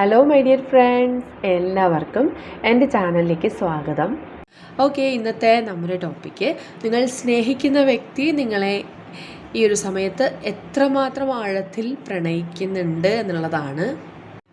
Hello my dear friends എല്ലാവർക്കും എന്റെ ചാനലിലേക്ക് സ്വാഗതം. ഓക്കെ ഇന്നത്തെ നമ്മുടെ ടോപ്പിക്ക് നിങ്ങൾ സ്നേഹിക്കുന്ന വ്യക്തി നിങ്ങളെ ഈ ഒരു സമയത്ത് എത്രമാത്രം ആഴത്തിൽ പ്രണയിക്കുന്നുണ്ട് എന്നുള്ളതാണ്.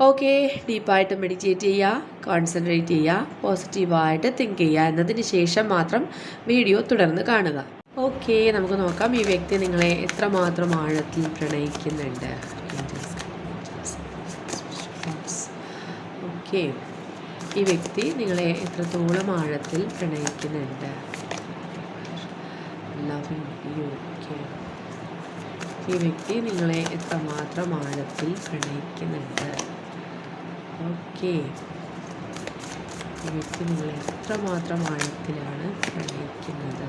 ഓക്കെ ഡീപ്പായിട്ട് മെഡിറ്റേറ്റ് ചെയ്യുക കോൺസെൻട്രേറ്റ് ചെയ്യുക പോസിറ്റീവായിട്ട് തിങ്ക് ചെയ്യുക എന്നതിന് ശേഷം മാത്രം വീഡിയോ തുടർന്ന് കാണുക. ഓക്കെ നമുക്ക് നോക്കാം ഈ വ്യക്തി നിങ്ങളെ എത്രമാത്രം ആഴത്തിൽ പ്രണയിക്കുന്നുണ്ട്. ഓക്കെ ഈ വ്യക്തി നിങ്ങളെ എത്രത്തോളം ആഴത്തിൽ പ്രണയിക്കുന്നുണ്ട്? ഈ വ്യക്തി നിങ്ങളെ എത്രമാത്രം ആഴത്തിൽ പ്രണയിക്കുന്നുണ്ട്? ഓക്കെ. ഈ നിങ്ങൾ എത്രമാത്രം ആഴത്തിലാണ് പ്രണയിക്കുന്നത്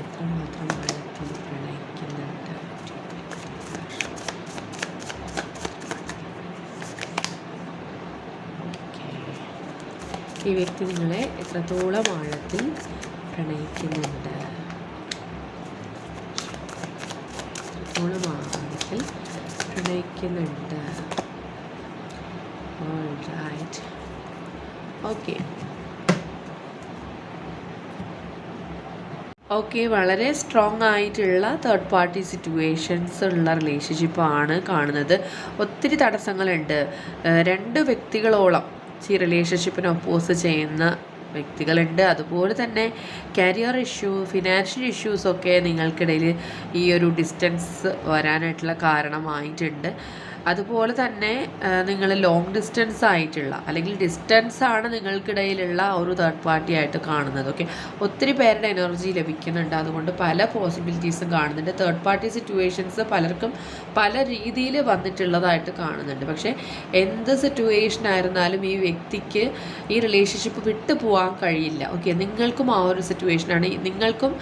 എത്രമാത്രം ആഴത്തിൽ പ്രണയിക്കുന്നുണ്ട് ഈ വ്യക്തി നിങ്ങളെ എത്രത്തോളം ആഴത്തിൽ പ്രണയിക്കുന്നുണ്ട്? എത്രത്തോളം പ്രണയിക്കുന്നുണ്ട് റൈറ്റ് ഓക്കെ ഓക്കെ വളരെ സ്ട്രോങ് ആയിട്ടുള്ള തേർഡ് പാർട്ടി സിറ്റുവേഷൻസ് ഉള്ള റിലേഷൻഷിപ്പാണ് കാണുന്നത്. ഒത്തിരി തടസ്സങ്ങളുണ്ട്. രണ്ട് വ്യക്തികളോളം ഈ റിലേഷൻഷിപ്പിന് ഒപ്പോസ് ചെയ്യുന്ന വ്യക്തികളുണ്ട്. അതുപോലെ തന്നെ കരിയർ ഇഷ്യൂ ഫിനാൻഷ്യൽ ഇഷ്യൂസൊക്കെ നിങ്ങൾക്കിടയിൽ ഈ ഒരു ഡിസ്റ്റൻസ് വരാനായിട്ടുള്ള കാരണമായിട്ടുണ്ട് അതുപോലെ തന്നെ നിങ്ങൾ ലോങ് ഡിസ്റ്റൻസ് ആയിട്ടുള്ള അല്ലെങ്കിൽ ഡിസ്റ്റൻസ് ആണ് നിങ്ങൾക്കിടയിലുള്ള ഒരു തേർഡ് പാർട്ടി ആയിട്ട് കാണുന്നത് ഓക്കെ ഒത്തിരി പേരുടെ എനർജി ലഭിക്കുന്നുണ്ട്. അതുകൊണ്ട് പല പോസിബിലിറ്റീസും കാണുന്നുണ്ട്. തേർഡ് പാർട്ടി സിറ്റുവേഷൻസ് പലർക്കും പല രീതിയിൽ വന്നിട്ടുള്ളതായിട്ട് കാണുന്നുണ്ട്. പക്ഷേ എന്ത് സിറ്റുവേഷൻ ആയിരുന്നാലും ഈ വ്യക്തിക്ക് ഈ റിലേഷൻഷിപ്പ് വിട്ടു പോകാൻ കഴിയില്ല ഓക്കെ നിങ്ങൾക്കും ആ ഒരു സിറ്റുവേഷനാണ് നിങ്ങൾക്കും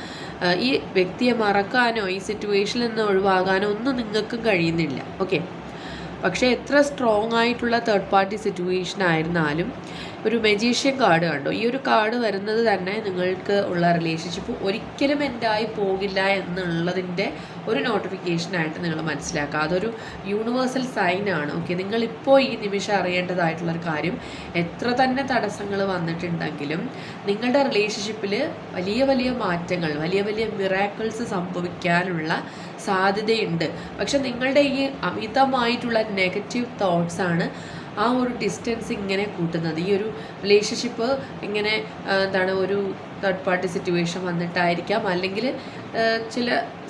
ഈ വ്യക്തിയെ മറക്കാനോ ഈ സിറ്റുവേഷനിൽ നിന്ന് ഒഴിവാകാനോ ഒന്നും നിങ്ങൾക്കും കഴിയുന്നില്ല ഓക്കെ പക്ഷേ എത്ര സ്ട്രോങ് ആയിട്ടുള്ള തേർഡ് പാർട്ടി സിറ്റുവേഷൻ ആയിരുന്നാലും ഒരു മെജീഷ്യൻ കാർഡ് കണ്ടോ? ഈ ഒരു കാർഡ് വരുന്നത് തന്നെ നിങ്ങൾക്ക് ഉള്ള റിലേഷൻഷിപ്പ് ഒരിക്കലും എൻഡായി പോകില്ല എന്നുള്ളതിന്റെ ഒരു നോട്ടിഫിക്കേഷനായിട്ട് നിങ്ങൾ മനസ്സിലാക്കുക. അതൊരു യൂണിവേഴ്സൽ സൈൻ ആണ്. ഓക്കെ നിങ്ങളിപ്പോൾ ഈ നിമിഷം അറിയേണ്ടതായിട്ടുള്ള ഒരു കാര്യം എത്ര തന്നെ തടസ്സങ്ങൾ വന്നിട്ടുണ്ടെങ്കിലും നിങ്ങളുടെ റിലേഷൻഷിപ്പിൽ വലിയ വലിയ മാറ്റങ്ങൾ വലിയ വലിയ മിറാക്കിൾസ് സംഭവിക്കാനുള്ള സാധ്യതയുണ്ട്. പക്ഷെ നിങ്ങളുടെ ഈ അമിതമായിട്ടുള്ള നെഗറ്റീവ് തോട്ട്സ് ആണ് ആ ഒരു ഡിസ്റ്റൻസ് ഇങ്ങനെ കൂട്ടുന്നത്. ഈ ഒരു റിലേഷൻഷിപ്പ് ഇങ്ങനെ എന്താണ് ഒരു തേർഡ് പാർട്ടി സിറ്റുവേഷൻ വന്നിട്ടായിരിക്കാം. അല്ലെങ്കിൽ ചില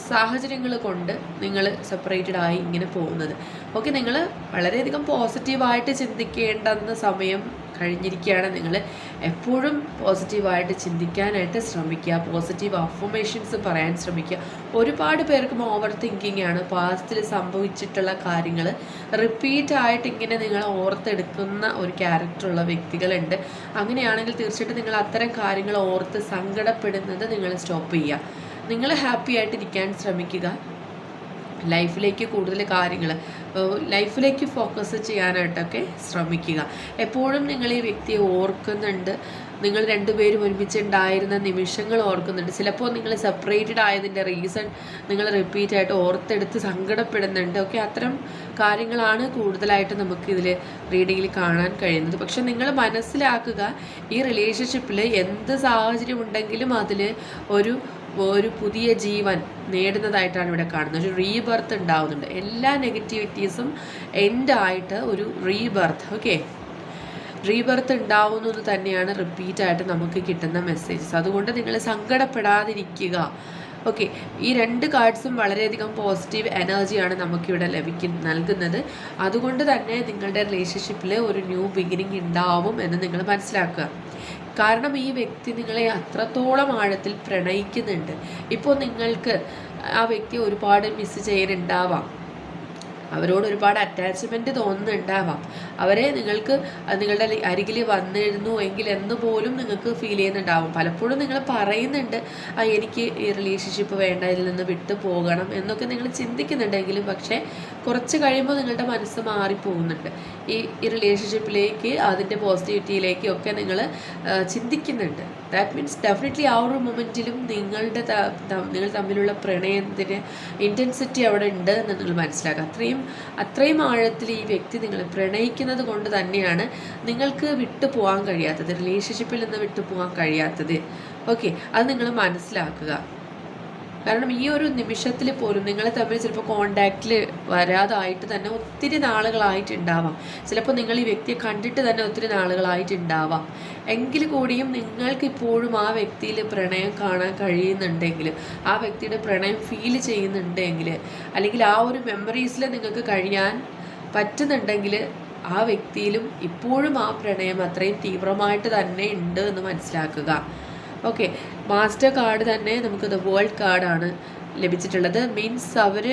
സാഹചര്യങ്ങൾ കൊണ്ട് നിങ്ങൾ സെപ്പറേറ്റഡ് ആയി ഇങ്ങനെ പോകുന്നത്. ഓക്കെ നിങ്ങൾ വളരെയധികം പോസിറ്റീവായിട്ട് ചിന്തിക്കേണ്ടെന്ന സമയം കഴിഞ്ഞിരിക്കുകയാണ്. നിങ്ങൾ എപ്പോഴും പോസിറ്റീവായിട്ട് ചിന്തിക്കാനായിട്ട് ശ്രമിക്കുക. പോസിറ്റീവ് അഫർമേഷൻസ് പറയാൻ ശ്രമിക്കുക. ഒരുപാട് പേർക്കും ഓവർ തിങ്കിങ് ആണ്. പാസ്റ്റിൽ സംഭവിച്ചിട്ടുള്ള കാര്യങ്ങൾ റിപ്പീറ്റ് ആയിട്ട് ഇങ്ങനെ നിങ്ങൾ ഓർത്തെടുക്കുന്ന ഒരു ക്യാരക്ടറുള്ള വ്യക്തികളുണ്ട്. അങ്ങനെയാണെങ്കിൽ തീർച്ചയായിട്ടും നിങ്ങൾ അത്തരം കാര്യങ്ങൾ ഓർത്ത് സങ്കടപ്പെടുന്നത് നിങ്ങൾ സ്റ്റോപ്പ് ചെയ്യുക. നിങ്ങൾ ഹാപ്പി ആയിട്ടിരിക്കാൻ ശ്രമിക്കുക. ലൈഫിലേക്ക് കൂടുതൽ കാര്യങ്ങൾ ലൈഫിലേക്ക് ഫോക്കസ് ചെയ്യാനായിട്ടൊക്കെ ശ്രമിക്കുക. എപ്പോഴും നിങ്ങൾ ഈ വ്യക്തിയെ ഓർക്കുന്നുണ്ട്. നിങ്ങൾ രണ്ടുപേരും ഒരുമിച്ചുണ്ടായിരുന്ന നിമിഷങ്ങൾ ഓർക്കുന്നുണ്ട്. ചിലപ്പോൾ നിങ്ങൾ സെപ്പറേറ്റഡ് ആയതിന്റെ റീസൺ നിങ്ങൾ റിപ്പീറ്റ് ആയിട്ട് ഓർത്തെടുത്ത് സങ്കടപ്പെടുന്നുണ്ട്. ഓക്കെ അത്തരം കാര്യങ്ങളാണ് കൂടുതലായിട്ട് നമുക്ക് ഇതിൽ റീഡിങ്ങിൽ കാണാൻ കഴിയുന്നത്. പക്ഷെ നിങ്ങൾ മനസ്സിലാക്കുക ഈ റിലേഷൻഷിപ്പിൽ എന്ത് സാഹചര്യം ഉണ്ടെങ്കിലും അതിൽ ഒരു ഒരു പുതിയ ജീവൻ നേടുന്നതായിട്ടാണ് ഇവിടെ കാണുന്നത്. ഒരു റീബർത്ത് ഉണ്ടാവുന്നുണ്ട്. എല്ലാ നെഗറ്റിവിറ്റീസും എൻഡായിട്ട് ഒരു റീബർത്ത് ഓക്കെ റീബർത്ത് ഉണ്ടാവുന്നു എന്ന് തന്നെയാണ് റിപ്പീറ്റായിട്ട് നമുക്ക് കിട്ടുന്ന മെസ്സേജസ് അതുകൊണ്ട് നിങ്ങൾ സങ്കടപ്പെടാതിരിക്കുക. ഓക്കെ ഈ രണ്ട് കാർഡ്സും വളരെയധികം പോസിറ്റീവ് എനർജിയാണ് നമുക്കിവിടെ ലഭിക്കുന്ന നൽകുന്നത്. അതുകൊണ്ട് തന്നെ നിങ്ങളുടെ റിലേഷൻഷിപ്പിൽ ഒരു ന്യൂ ബിഗിനിങ് ഉണ്ടാവും എന്ന് നിങ്ങൾ മനസ്സിലാക്കുക. കാരണം ഈ വ്യക്തി നിങ്ങളെ അത്രത്തോളം ആഴത്തിൽ പ്രണയിക്കുന്നുണ്ട്. ഇപ്പോൾ നിങ്ങൾക്ക് ആ വ്യക്തി ഒരുപാട് മിസ് ചെയ്യുന്നുണ്ടാവാം. അവരോട് ഒരുപാട് അറ്റാച്ച്മെന്റ് തോന്നുന്നുണ്ടാവാം. അവരെ നിങ്ങൾക്ക് നിങ്ങളുടെ അരികിൽ വന്നിരുന്നു എങ്കിൽ എന്ന് പോലും നിങ്ങൾക്ക് ഫീൽ ചെയ്യുന്നുണ്ടാവും. പലപ്പോഴും നിങ്ങൾ പറയുന്നുണ്ട് ആ എനിക്ക് ഈ റിലേഷൻഷിപ്പ് വേണ്ട ഇതിൽ നിന്ന് വിട്ടു പോകണം എന്നൊക്കെ നിങ്ങൾ ചിന്തിക്കുന്നുണ്ടെങ്കിലും പക്ഷേ കുറച്ച് കഴിയുമ്പോൾ നിങ്ങളുടെ മനസ്സ് മാറിപ്പോകുന്നുണ്ട്. ഈ ഈ റിലേഷൻഷിപ്പിലേക്ക് അതിന്റെ പോസിറ്റിവിറ്റിയിലേക്ക് ഒക്കെ നിങ്ങൾ ചിന്തിക്കുന്നുണ്ട്. ദാറ്റ് മീൻസ് ഡെഫിനറ്റ്ലി ആ ഒരു മൊമെന്റിലും നിങ്ങളുടെ നിങ്ങൾ തമ്മിലുള്ള പ്രണയത്തിന്റെ ഇന്റൻസിറ്റി അവിടെ ഉണ്ട് എന്ന് നിങ്ങൾ മനസ്സിലാക്കുക. അത്രയും അത്രയും ആഴത്തിൽ ഈ വ്യക്തി നിങ്ങളെ പ്രണയിക്കുന്നത് കൊണ്ട് തന്നെയാണ് നിങ്ങൾക്ക് വിട്ടു പോകാൻ കഴിയാത്തത് റിലേഷൻഷിപ്പിൽ നിന്ന് വിട്ടു പോകാൻ കഴിയാത്തത്. ഓക്കെ അത് നിങ്ങൾ മനസ്സിലാക്കുക. കാരണം ഈ ഒരു നിമിഷത്തിൽ പോലും നിങ്ങൾ തമ്മിൽ ചിലപ്പോൾ കോണ്ടാക്റ്റിൽ വരാതായിട്ട് തന്നെ ഒത്തിരി നാളുകളായിട്ടുണ്ടാവാം. ചിലപ്പോൾ നിങ്ങൾ ഈ വ്യക്തിയെ കണ്ടിട്ട് തന്നെ ഒത്തിരി നാളുകളായിട്ടുണ്ടാവാം. എങ്കിൽ കൂടിയും നിങ്ങൾക്ക് ഇപ്പോഴും ആ വ്യക്തിയിൽ പ്രണയം കാണാൻ കഴിയുന്നുണ്ടെങ്കിൽ ആ വ്യക്തിയുടെ പ്രണയം ഫീൽ ചെയ്യുന്നുണ്ടെങ്കിൽ അല്ലെങ്കിൽ ആ ഒരു മെമ്മറീസിൽ നിങ്ങൾക്ക് കഴിയാൻ പറ്റുന്നുണ്ടെങ്കിൽ ആ വ്യക്തിയിലും ഇപ്പോഴും ആ പ്രണയം അത്രയും തീവ്രമായിട്ട് തന്നെ ഉണ്ട് എന്ന് മനസ്സിലാക്കുക. ഓക്കെ മാസ്റ്റർ കാർഡ് തന്നെ നമുക്ക് ദ വേൾഡ് കാർഡാണ് ലഭിച്ചിട്ടുള്ളത്. മീൻസ് അവർ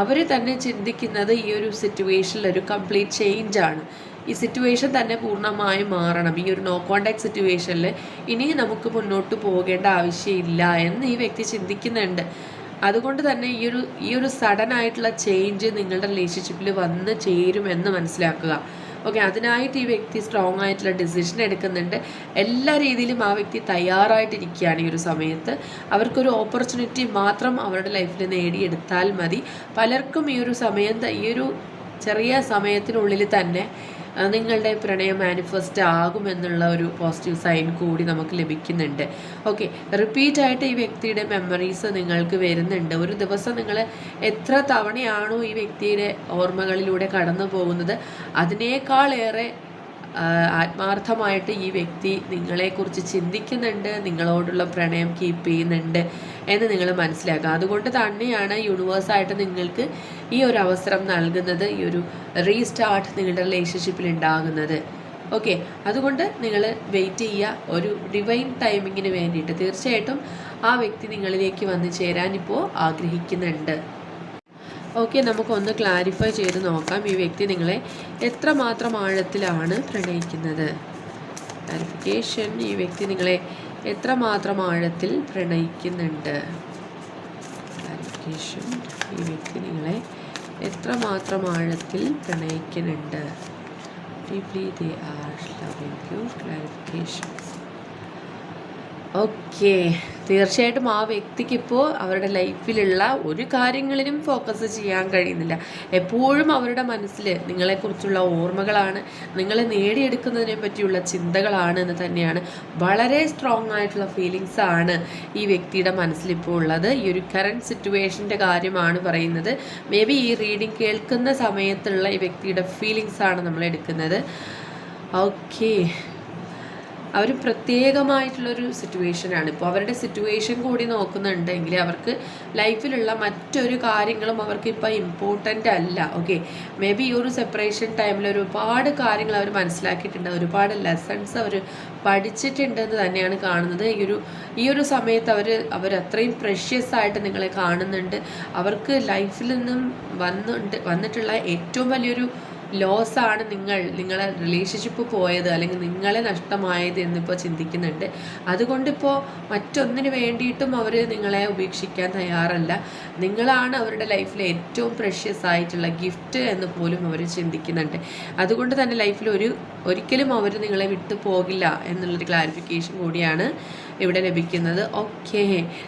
അവർ തന്നെ ചിന്തിക്കുന്നത് ഈ ഒരു സിറ്റുവേഷനിൽ ഒരു കംപ്ലീറ്റ് ചേഞ്ച് ആണ്. ഈ സിറ്റുവേഷൻ തന്നെ പൂർണമായും മാറണം. ഈ ഒരു നോ കോണ്ടാക്ട് സിറ്റുവേഷനിൽ ഇനി നമുക്ക് മുന്നോട്ട് പോകേണ്ട ആവശ്യമില്ല എന്ന് ഈ വ്യക്തി ചിന്തിക്കുന്നുണ്ട്. അതുകൊണ്ട് തന്നെ ഈ ഒരു ഈ ഒരു സഡൻ ആയിട്ടുള്ള ചേഞ്ച് നിങ്ങളുടെ റിലേഷൻഷിപ്പിൽ വന്ന് ചേരുമെന്ന് മനസ്സിലാക്കുക. ഓക്കെ അതിനായിട്ട് ഈ വ്യക്തി സ്ട്രോങ് ആയിട്ടുള്ള ഡിസിഷൻ എടുക്കുന്നുണ്ട്. എല്ലാ രീതിയിലും ആ വ്യക്തി തയ്യാറായിട്ടിരിക്കുകയാണ് ഈ ഒരു സമയത്ത്. അവർക്കൊരു ഓപ്പർച്യൂണിറ്റി മാത്രം അവരുടെ ലൈഫിൽ നേടിയെടുത്താൽ മതി. പലർക്കും ഈ ഒരു സമയം ഈ ഒരു ചെറിയ സമയത്തിനുള്ളിൽ തന്നെ നിങ്ങളുടെ പ്രണയം മാനിഫെസ്റ്റ് ആകുമെന്നുള്ള ഒരു പോസിറ്റീവ് സൈൻ കൂടി നമുക്ക് ലഭിക്കുന്നുണ്ട്. ഓക്കെ റിപ്പീറ്റ് ആയിട്ട് ഈ വ്യക്തിയുടെ മെമ്മറീസ് നിങ്ങൾക്ക് വരുന്നുണ്ട്. ഒരു ദിവസം നിങ്ങൾ എത്ര തവണയാണോ ഈ വ്യക്തിയുടെ ഓർമ്മകളിലൂടെ കടന്നു പോകുന്നത് അതിനേക്കാളേറെ ആത്മാർത്ഥമായിട്ട് ഈ വ്യക്തി നിങ്ങളെക്കുറിച്ച് ചിന്തിക്കുന്നുണ്ട് നിങ്ങളോടുള്ള പ്രണയം കീപ്പ് ചെയ്യുന്നുണ്ട് എന്ന് നിങ്ങൾ മനസ്സിലാക്കുക. അതുകൊണ്ട് തന്നെയാണ് യൂണിവേഴ്സായിട്ട് നിങ്ങൾക്ക് ഈ ഒരു അവസരം നൽകുന്നത് ഈ ഒരു റീസ്റ്റാർട്ട് നിങ്ങളുടെ റിലേഷൻഷിപ്പിൽ ഉണ്ടാകുന്നത്. ഓക്കെ അതുകൊണ്ട് നിങ്ങൾ വെയിറ്റ് ചെയ്യുക. ഒരു ഡിവൈൻ ടൈമിങ്ങിന് വേണ്ടിയിട്ട് തീർച്ചയായിട്ടും ആ വ്യക്തി നിങ്ങളിലേക്ക് വന്ന് ചേരാൻ ഇപ്പോൾ ആഗ്രഹിക്കുന്നുണ്ട്. ഓക്കെ നമുക്കൊന്ന് ക്ലാരിഫൈ ചെയ്ത് നോക്കാം. ഈ വ്യക്തി നിങ്ങളെ എത്രമാത്രം ആഴത്തിലാണ് പ്രണയിക്കുന്നത്? ക്ലാരിഫിക്കേഷൻ ഈ വ്യക്തി നിങ്ങളെ എത്രമാത്രം ആഴത്തിൽ പ്രണയിക്കുന്നുണ്ട്? ക്ലാരിഫിക്കേഷൻ ഈ വ്യക്തി നിങ്ങളെ എത്രമാത്രം ആഴത്തിൽ പ്രണയിക്കുന്നുണ്ട്? Deeply they are love you clarification okay. തീർച്ചയായിട്ടും ആ വ്യക്തിക്ക് ഇപ്പോൾ അവരുടെ ലൈഫിലുള്ള ഒരു കാര്യങ്ങളിലും ഫോക്കസ് ചെയ്യാൻ കഴിയുന്നില്ല. എപ്പോഴും അവരുടെ മനസ്സിൽ നിങ്ങളെക്കുറിച്ചുള്ള ഓർമ്മകളാണ്. നിങ്ങളെ നേടിയെടുക്കുന്നതിനെ പറ്റിയുള്ള ചിന്തകളാണ് എന്ന് തന്നെയാണ്. വളരെ സ്ട്രോങ് ആയിട്ടുള്ള ഫീലിങ്സ് ആണ് ഈ വ്യക്തിയുടെ മനസ്സിലിപ്പോൾ ഉള്ളത്. ഈ ഒരു കറണ്ട് സിറ്റുവേഷന്റെ കാര്യമാണ് പറയുന്നത്. മേ ബി ഈ റീഡിങ് കേൾക്കുന്ന സമയത്തുള്ള ഈ വ്യക്തിയുടെ ഫീലിങ്സ് ആണ് നമ്മൾ എടുക്കുന്നത്. ഓക്കെ. അവർ പ്രത്യേകമായിട്ടുള്ളൊരു സിറ്റുവേഷനാണ് ഇപ്പോൾ അവരുടെ സിറ്റുവേഷൻ കൂടി നോക്കുന്നുണ്ടെങ്കിൽ അവർക്ക് ലൈഫിലുള്ള മറ്റൊരു കാര്യങ്ങളും അവർക്ക് ഇപ്പോൾ ഇമ്പോർട്ടന്റ് അല്ല. ഓക്കെ മേ ബി ഈ ഒരു സെപ്പറേഷൻ ടൈമിൽ ഒരുപാട് കാര്യങ്ങൾ അവർ മനസ്സിലാക്കിയിട്ടുണ്ട്. ഒരുപാട് ലെസൺസ് അവർ പഠിച്ചിട്ടുണ്ടെന്ന് തന്നെയാണ് കാണുന്നത്. ഈ ഒരു ഈ ഒരു സമയത്ത് അവർ അവർ അത്രയും പ്രഷ്യസ് ആയിട്ട് നിങ്ങളെ കാണുന്നുണ്ട്. അവർക്ക് ലൈഫിൽ നിന്നും വന്നിട്ടുള്ള ഏറ്റവും വലിയൊരു ലോസ് ആണ് നിങ്ങൾ നിങ്ങളെ റിലേഷൻഷിപ്പ് പോയത് അല്ലെങ്കിൽ നിങ്ങളെ നഷ്ടമായത് എന്നിപ്പോൾ ചിന്തിക്കുന്നുണ്ട്. അതുകൊണ്ടിപ്പോൾ മറ്റൊന്നിന് വേണ്ടിയിട്ടും അവർ നിങ്ങളെ ഉപേക്ഷിക്കാൻ തയ്യാറല്ല. നിങ്ങളാണ് അവരുടെ ലൈഫിലെ ഏറ്റവും പ്രഷ്യസ് ആയിട്ടുള്ള ഗിഫ്റ്റ് എന്ന് പോലും അവർ ചിന്തിക്കുന്നുണ്ട്. അതുകൊണ്ട് തന്നെ ലൈഫിൽ ഒരു ഒരിക്കലും അവർ നിങ്ങളെ വിട്ടു പോകില്ല എന്നുള്ളൊരു ക്ലാരിഫിക്കേഷൻ കൂടിയാണ് ഇവിടെ ലഭിക്കുന്നത്. ഓക്കെ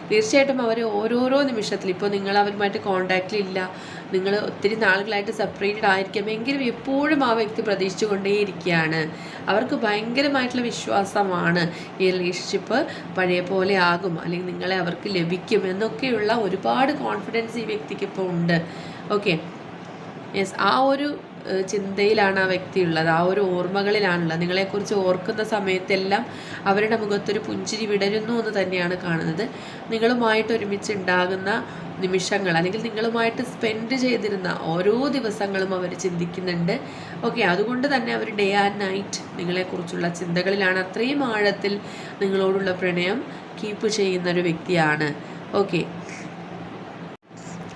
തീർച്ചയായിട്ടും അവർ ഓരോരോ നിമിഷത്തിൽ ഇപ്പോൾ നിങ്ങൾ അവരുമായിട്ട് കോണ്ടാക്റ്റിലില്ല നിങ്ങൾ ഒത്തിരി നാളുകളായിട്ട് സെപ്പറേറ്റഡ് ആയിരിക്കാം. എങ്കിലും എപ്പോഴും ആ വ്യക്തി പ്രതീക്ഷിച്ചു കൊണ്ടേയിരിക്കുകയാണ് അവർക്ക് ഭയങ്കരമായിട്ടുള്ള വിശ്വാസമാണ് ഈ റിലേഷൻഷിപ്പ് പഴയ പോലെ ആകും അല്ലെങ്കിൽ നിങ്ങളെ അവർക്ക് ലഭിക്കും എന്നൊക്കെയുള്ള ഒരുപാട് കോൺഫിഡൻസ് ഈ വ്യക്തിക്ക് ഇപ്പോൾ ഉണ്ട്. ഓക്കെ യെസ് ആ ഒരു ചിന്തയിലാണ് ആ വ്യക്തി ഉള്ളത് ആ ഒരു ഓർമ്മകളിലാണുള്ളത്. നിങ്ങളെക്കുറിച്ച് ഓർക്കുന്ന സമയത്തെല്ലാം അവരുടെ മുഖത്തൊരു പുഞ്ചിരി വിടരുന്നു എന്ന് തന്നെയാണ് കാണുന്നത്. നിങ്ങളുമായിട്ട് ഒരുമിച്ച് ഉണ്ടാകുന്ന നിമിഷങ്ങൾ അല്ലെങ്കിൽ നിങ്ങളുമായിട്ട് സ്പെൻഡ് ചെയ്തിരുന്ന ഓരോ ദിവസങ്ങളും അവർ ചിന്തിക്കുന്നുണ്ട്. ഓക്കെ അതുകൊണ്ട് തന്നെ അവർ ഡേ ആൻഡ് നൈറ്റ് നിങ്ങളെക്കുറിച്ചുള്ള ചിന്തകളിലാണ്. അത്രയും ആഴത്തിൽ നിങ്ങളോടുള്ള പ്രണയം കീപ്പ് ചെയ്യുന്ന ഒരു വ്യക്തിയാണ്. ഓക്കെ.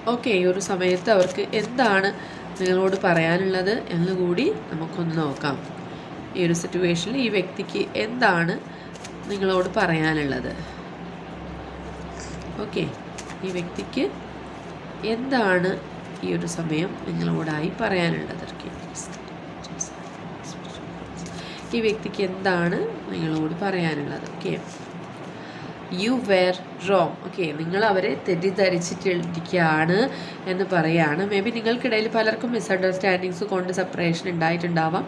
ഓക്കെ ഈ ഒരു സമയത്ത് അവർക്ക് എന്താണ് നിങ്ങളോട് പറയാനുള്ളത് എന്നുകൂടി നമുക്കൊന്ന് നോക്കാം. ഈ ഒരു സിറ്റുവേഷനിൽ ഈ വ്യക്തിക്ക് എന്താണ് നിങ്ങളോട് പറയാനുള്ളത്? ഓക്കെ ഈ വ്യക്തിക്ക് എന്താണ് ഈ ഒരു സമയം നിങ്ങളോടായി പറയാനുള്ളത്. ഈ വ്യക്തിക്ക് എന്താണ് നിങ്ങളോട് പറയാനുള്ളത്? Okay you were wrong okay നിങ്ങൾ അവരെ തെറ്റിദ്ധരിച്ചിട്ടിരിക്കുകയാണ് എന്ന് പറയുകയാണ് മേ ബി നിങ്ങൾക്കിടയിൽ പലർക്കും മിസ്അണ്ടർസ്റ്റാൻഡിങ്സ് കൊണ്ട് separation ഉണ്ടായിട്ടുണ്ടാവാം.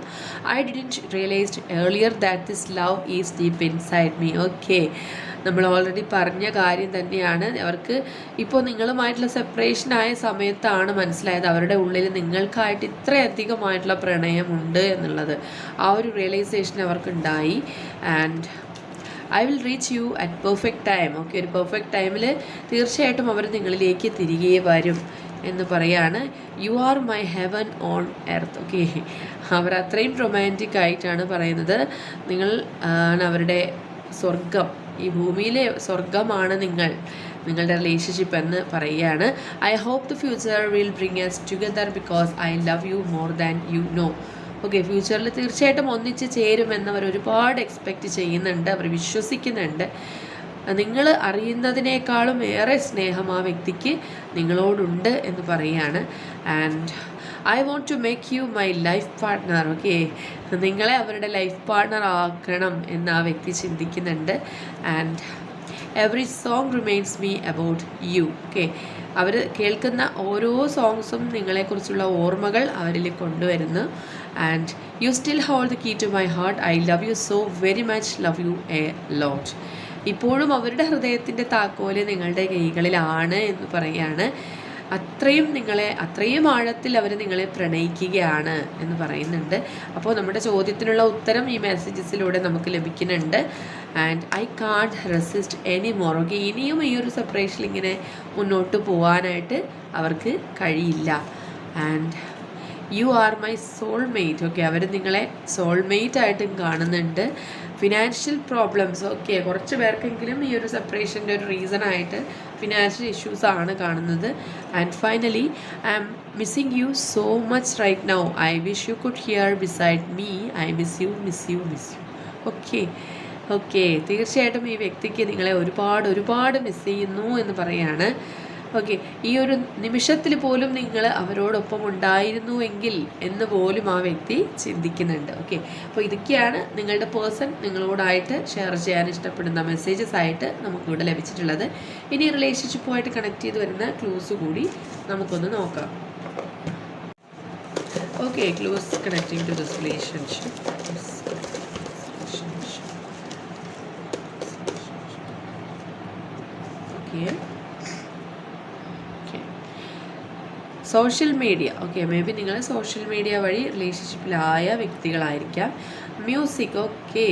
I didn't realised earlier that this love is deep inside me okay നമ്മൾ ഓൾറെഡി പറഞ്ഞ കാര്യം തന്നെയാണ്. അവർക്ക് ഇപ്പോൾ നിങ്ങളുമായിട്ടുള്ള സെപ്പറേഷൻ ആയ സമയത്താണ് മനസ്സിലായത്. അവരുടെ ഉള്ളിൽ നിങ്ങൾക്കായിട്ട് ഇത്രയധികമായിട്ടുള്ള പ്രണയമുണ്ട് എന്നുള്ളത്. ആ ഒരു realisation അവർക്കുണ്ടായി. And I will reach you at perfect time okay ഒരു പെർഫെക്റ്റ് ടൈമിൽ തീർച്ചയായിട്ടും അവർ നിങ്ങളിലേക്ക് തിരികെ വരും എന്ന് പറയാണ്. You are my heaven on earth okay അവർ അത്രയും റൊമാന്റിക് ആയിട്ടാണ് പറയുന്നത്. നിങ്ങൾ ആണ് അവരുടെ സ്വർഗം ഈ ഭൂമിയിലെ സ്വർഗമാണ് നിങ്ങൾ നിങ്ങളുടെ റിലേഷൻഷിപ്പ് എന്ന് പറയുകയാണ്. I hope the future will bring us together because I love you more than you know okay ഫ്യൂച്ചറിൽ തീർച്ചയായിട്ടും ഒന്നിച്ച് ചേരുമെന്ന് അവർ ഒരുപാട് എക്സ്പെക്റ്റ് ചെയ്യുന്നുണ്ട് അവർ വിശ്വസിക്കുന്നുണ്ട്. നിങ്ങൾ അറിയുന്നതിനേക്കാളും ഏറെ സ്നേഹം ആ വ്യക്തിക്ക് നിങ്ങളോടുണ്ട് എന്ന് പറയുകയാണ് and I want to make you my life partner okay നിങ്ങളെ അവരുടെ ലൈഫ് പാർട്ട്ണർ ആക്കണം എന്ന് ആ വ്യക്തി ചിന്തിക്കുന്നുണ്ട്. And every song remains me about you okay അവർ കേൾക്കുന്ന ഓരോ സോങ്സും നിങ്ങളെക്കുറിച്ചുള്ള ഓർമ്മകൾ അവരിൽ കൊണ്ടുവരുന്നു. And you still hold the key to my heart I love you so very much love you a lot ഇപ്പോഴും അവരുടെ ഹൃദയത്തിന്റെ താക്കോൽ നിങ്ങളുടെ കൈകളിലാണ് എന്ന് പറയുകയാണ് അത്രയും നിങ്ങളെ അത്രയും ആഴത്തിൽ അവർ നിങ്ങളെ പ്രണയിക്കുകയാണ് എന്ന് പറയുന്നുണ്ട്. അപ്പോൾ നമ്മുടെ ചോദ്യത്തിനുള്ള ഉത്തരം ഈ മെസ്സേജസിലൂടെ നമുക്ക് ലഭിക്കുന്നുണ്ട്. And I can't resist any more okay ഇനിയും ഈ ഒരു സെപ്പറേഷനിൽ ഇങ്ങനെ മുന്നോട്ട് പോകാനായിട്ട് അവർക്ക് കഴിയില്ല. And you are my soulmate okay അവർ നിങ്ങളെ സോൾമേറ്റ് ആയിട്ടും കാണുന്നുണ്ട്. ഫിനാൻഷ്യൽ പ്രോബ്ലംസ് ഓക്കെ കുറച്ച് പേർക്കെങ്കിലും ഈ ഒരു സെപ്പറേഷന്റെ ഒരു റീസൺ ആയിട്ട് ഫിനാൻഷ്യൽ ഇഷ്യൂസ് ആണ് കാണുന്നത്. And finally I am missing you so much right now I wish you could here beside me I miss you miss you miss you okay okay തീർച്ചയായിട്ടും ഈ വ്യക്തിക്ക് നിങ്ങളെ ഒരുപാട് ഒരുപാട് മിസ് ചെയ്യുന്നു എന്ന് പറയാണ്. ഓക്കെ ഈ ഒരു നിമിഷത്തിൽ പോലും നിങ്ങൾ അവരോടൊപ്പം ഉണ്ടായിരുന്നു എങ്കിൽ എന്ന് പോലും ആ വ്യക്തി ചിന്തിക്കുന്നുണ്ട്. ഓക്കെ അപ്പോൾ ഇതൊക്കെയാണ് നിങ്ങളുടെ പേഴ്സൺ നിങ്ങളോടായിട്ട് ഷെയർ ചെയ്യാൻ ഇഷ്ടപ്പെടുന്ന മെസ്സേജസ് ആയിട്ട് നമുക്കിവിടെ ലഭിച്ചിട്ടുള്ളത്. ഇനി റിലേഷൻഷിപ്പുമായിട്ട് കണക്ട് ചെയ്ത് വരുന്ന ക്ലൂസ് കൂടി നമുക്കൊന്ന് നോക്കാം. Okay clues connecting to this relationship okay social media okay maybe നിങ്ങൾ സോഷ്യൽ മീഡിയ വഴി റിലേഷൻഷിപ്പിലായ വ്യക്തികളായിരിക്കാം. മ്യൂസിക് ഓക്കെ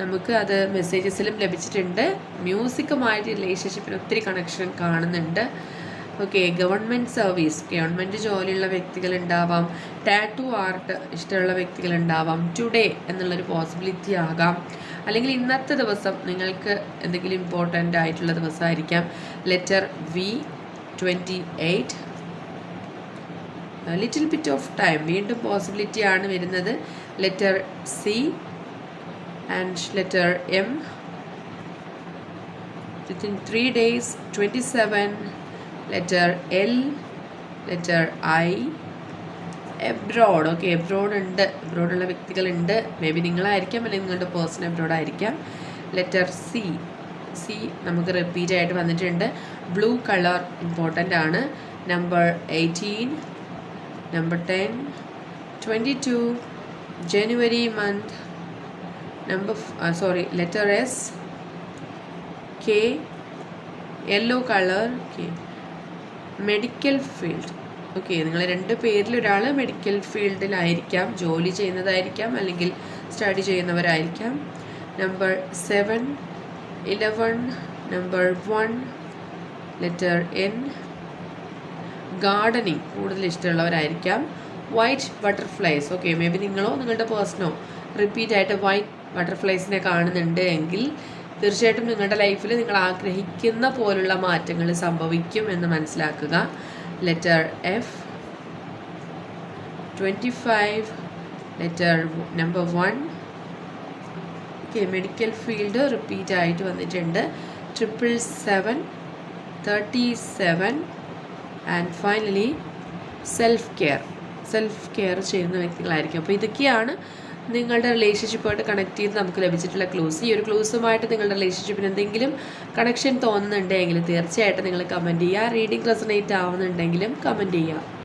നമുക്ക് അത് മെസ്സേജസിലും ലഭിച്ചിട്ടുണ്ട്. മ്യൂസിക്കുമായിട്ട് റിലേഷൻഷിപ്പിന് ഒത്തിരി കണക്ഷൻ കാണുന്നുണ്ട്. ഓക്കെ ഗവൺമെന്റ് സർവീസ് ഗവൺമെന്റ് ജോലിയുള്ള വ്യക്തികളുണ്ടാവാം ടാറ്റു ആർട്ട് ഇഷ്ടമുള്ള വ്യക്തികളുണ്ടാവാം ടുഡേ എന്നുള്ളൊരു പോസിബിലിറ്റി ആകാം. അല്ലെങ്കിൽ ഇന്നത്തെ ദിവസം നിങ്ങൾക്ക് എന്തെങ്കിലും ഇമ്പോർട്ടന്റ് ആയിട്ടുള്ള ദിവസമായിരിക്കാം. Letter V twenty eight little bit of time വീണ്ടും പോസിബിലിറ്റി ആണ് വരുന്നത്. Letter C and letter M within three days twenty seven letter L letter I abroad okay abroad ഉണ്ട്. എബ്രോഡുള്ള വ്യക്തികളുണ്ട്. മേ ബി നിങ്ങളായിരിക്കാം അല്ലെങ്കിൽ നിങ്ങളുടെ പേഴ്സൺ എബ്രോഡ് ആയിരിക്കാം. ലെറ്റർ സി സി നമുക്ക് റിപ്പീറ്റ് ആയിട്ട് വന്നിട്ടുണ്ട്. ബ്ലൂ കളർ ഇമ്പോർട്ടന്റ് ആണ്. Number eighteen number ten twenty two January month number sorry letter S K yellow colour okay medical field okay നിങ്ങൾ രണ്ട് പേരിൽ ഒരാൾ മെഡിക്കൽ ഫീൽഡിലായിരിക്കാം ജോലി ചെയ്യുന്നതായിരിക്കാം അല്ലെങ്കിൽ study ചെയ്യുന്നവരായിരിക്കാം. Number seven eleven number one letter N gardening കൂടുതൽ ഇഷ്ടമുള്ളവരായിരിക്കാം. White butterflies okay may be നിങ്ങളോ നിങ്ങളുടെ പേഴ്സണോ റിപ്പീറ്റ് ആയിട്ട് വൈറ്റ് ബട്ടർഫ്ലൈസിനെ കാണുന്നുണ്ട് എങ്കിൽ തീർച്ചയായിട്ടും നിങ്ങളുടെ ലൈഫിൽ നിങ്ങൾ ആഗ്രഹിക്കുന്ന പോലുള്ള മാറ്റങ്ങൾ സംഭവിക്കും എന്ന് മനസ്സിലാക്കുക. Letter F twenty five letter number one okay medical field repeat ആയിട്ട് വന്നിട്ടുണ്ട്. Triple seven thirty seven and finally self care self care ചെയ്യുന്ന വ്യക്തികളായിരിക്കും. അപ്പോൾ ഇതൊക്കെയാണ് നിങ്ങളുടെ റിലേഷൻഷിപ്പായിട്ട് കണക്ട് ചെയ്ത് നമുക്ക് ലഭിച്ചിട്ടുള്ള ക്ലൂസ് ഈ ഒരു ക്ലൂസുമായിട്ട് നിങ്ങളുടെ റിലേഷൻഷിപ്പിന് എന്തെങ്കിലും കണക്ഷൻ തോന്നുന്നുണ്ടെങ്കിൽ തീർച്ചയായിട്ടും നിങ്ങൾ കമന്റ് ചെയ്യുക. റീഡിംഗ് റെസണേറ്റ് ആവുന്നുണ്ടെങ്കിലും കമന്റ് ചെയ്യുക.